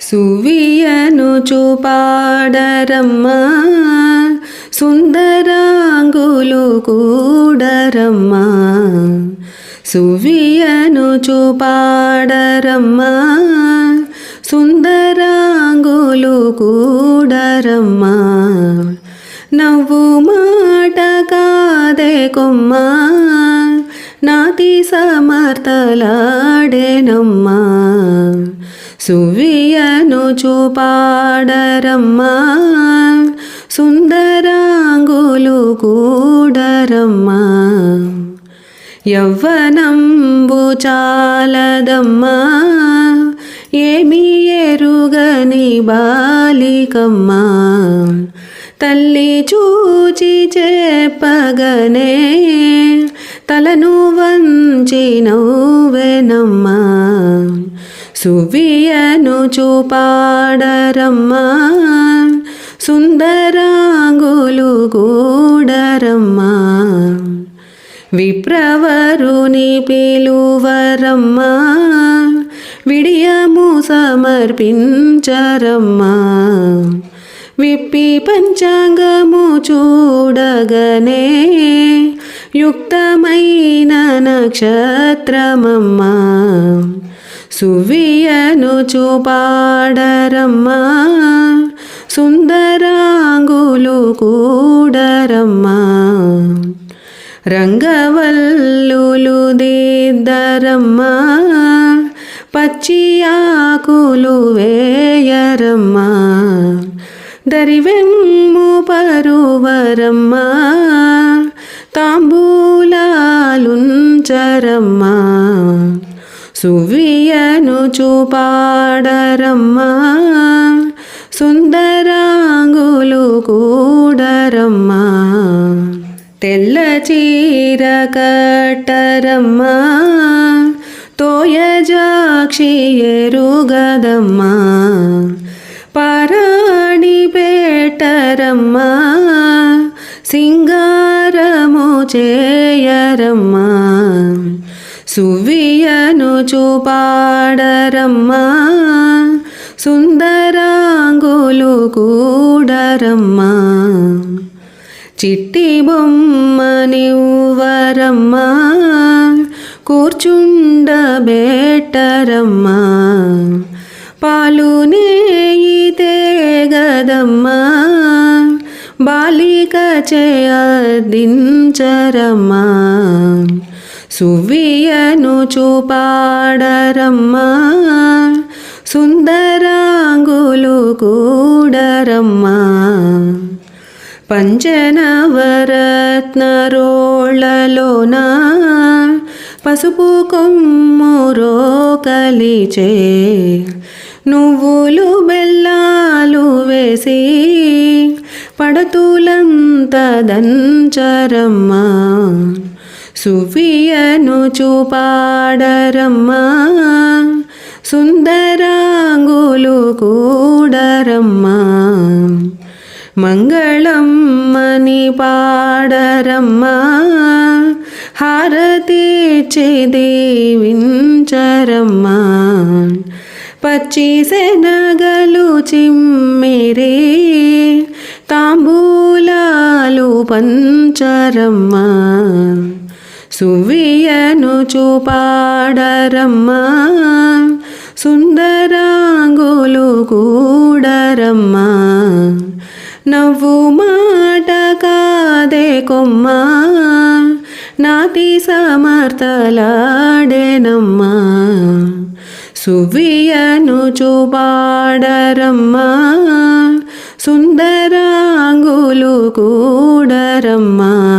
సువియను చూపాడరమ్మ సుందరాంగులు కూడరమ్మ. సువియను చూపాడరమ్మ సుందరాంగులు కూడరమ్మ. నవ్వు మాట కాదే కొమ్మ నాతి సమర్థలాడేనమ్మా. సువియను చూపాడరమ్మా. సుందరాంగులు కూడరమ్మా. యవ్వనంబు చాలదమ్మా. ఏమి ఎరుగని బాలికమ్మా. తల్లి చూచి చెప్పగనే. తలను వంచి నవ్వెనమ్మా. సువియను చూపాడరమ్మా. సుందరాంగులు గూడరమ్మ. విప్రవరుని పిలువరమ్మా. విడియము సమర్పించరమ్మా. విప్పి పంచాంగము చూడగనే. యుక్తమైన నక్షత్రమమ్మా. సువియను చూపాడరమ్మా సుందరాంగులు కూడరమ్మా. రంగవల్లులు దిద్దరమ్మా పచ్చి ఆకులు వేయరమ్మా. దరివెమ్ము పరువరమ్మా తాంబూలాలుంచరమ్మా. సువియను చూపాడరమ్మా సుందరాంగులు కూడరమ్మా తెల్ల చీర కట్టరమ్మా తోయజాక్షి ఎరుగదమ్మా పరాణి పెట్టరమ్మా సింగారము చేయరమ్మా. సువియను చూపాడరమ్మా సుందరాంగులు కూడరమ్మా. చిట్టి బొమ్మనివ్వరమ్మా కూర్చుండబెట్టరమ్మా పాలు నేయితే గదమ్మా బాలిక చేయదించరమ్మా సువియను చూపాడరమ్మా సుందరాంగులు కూడరమ్మా. పంచనవరత్నరోళ్ళలోన పసుపు కొమ్మురో కలిచే నువ్వులు బెల్లాలు వేసి పడతులంత దంచరమ్మా. సువియను చూపాడరమ్మా సుందరాంగులు కూడరమ్మా. మంగళమ్మని పాడరమ్మా హారతి దీవించరమ్మా. పచ్చి శనగలు చిమ్మిరి తాంబూలాలు పంచరమ్మా. సువియను చూపాడరమ్మా. సుందరాంగులు కూడరమ్మా. నవ్వు మాట కాదే కొమ్మా. నాతి సమర్థలాడేనమ్మా. సువియను చూపాడరమ్మా. సుందరాంగులు కూడరమ్మా.